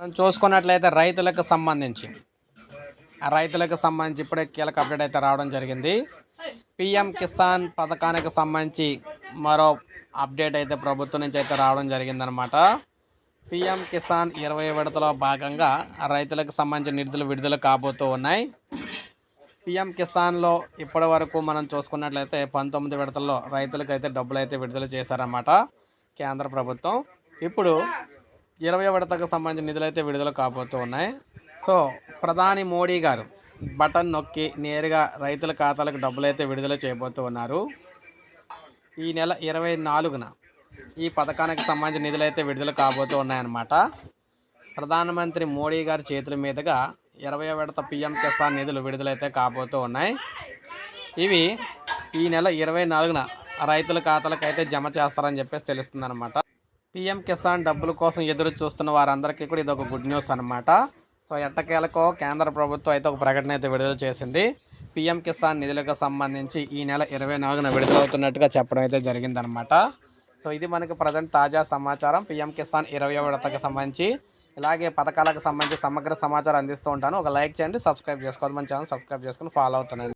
మనం చూసుకున్నట్లయితే రైతులకు సంబంధించి ఆ రైతులకు సంబంధించి ఇప్పుడే కీలక అప్డేట్ అయితే రావడం జరిగింది. పిఎం కిసాన్ పథకానికి సంబంధించి మరో అప్డేట్ అయితే ప్రభుత్వం నుంచి అయితే రావడం జరిగిందనమాట పిఎం కిసాన్ ఇరవై విడతలో భాగంగా రైతులకు సంబంధించిన నిధులు విడుదల కాబోతూ ఉన్నాయి. పిఎం కిసాన్లో ఇప్పటి వరకు మనం చూసుకున్నట్లయితే పంతొమ్మిది విడతల్లో రైతులకు అయితే డబ్బులు అయితే విడుదల చేశారన్నమాట కేంద్ర ప్రభుత్వం. ఇప్పుడు ఇరవై విడతకు సంబంధించిన నిధులు అయితే విడుదల కాబోతూ ఉన్నాయి. సో ప్రధాని మోడీ గారు బటన్ నొక్కి నేరుగా రైతుల ఖాతాలకు డబ్బులు అయితే విడుదల చేయబోతూ ఉన్నారు. ఈ నెల ఇరవై నాలుగున ఈ పథకానికి సంబంధించిన నిధులు అయితే విడుదల కాబోతూ ఉన్నాయన్నమాట. ప్రధానమంత్రి మోడీ గారి చేతుల మీదుగా ఇరవై విడత పిఎం కిసాన్ నిధులు విడుదలైతే కాబోతూ ఉన్నాయి. ఇవి ఈ నెల ఇరవై నాలుగున రైతుల ఖాతాలకు అయితే జమ చేస్తారని చెప్పేసి తెలుస్తుందన్నమాట. పిఎం కిసాన్ డబ్బుల కోసం ఎదురు చూస్తున్న వారందరికీ కూడా ఇది ఒక గుడ్ న్యూస్ అనమాట సో ఎట్టకేలకు కేంద్ర ప్రభుత్వం అయితే ఒక ప్రకటన అయితే విడుదల చేసింది. పిఎం కిసాన్ నిధులకు సంబంధించి ఈ నెల ఇరవై నాలుగున విడుదలవుతున్నట్టుగా చెప్పడం అయితే జరిగిందనమాట సో ఇది మనకి ప్రజెంట్ తాజా సమాచారం. పిఎం కిసాన్ ఇరవై విడతకు సంబంధించి ఇలాగే పథకాలకు సంబంధించి సమగ్ర సమాచారం అందిస్తూ ఉంటాను. ఒక లైక్ చేయండి సబ్స్క్రైబ్ చేసుకోవద్దు. మన ఛానల్ సబ్స్క్రైబ్ చేసుకుని ఫాలో అవుతున్నాను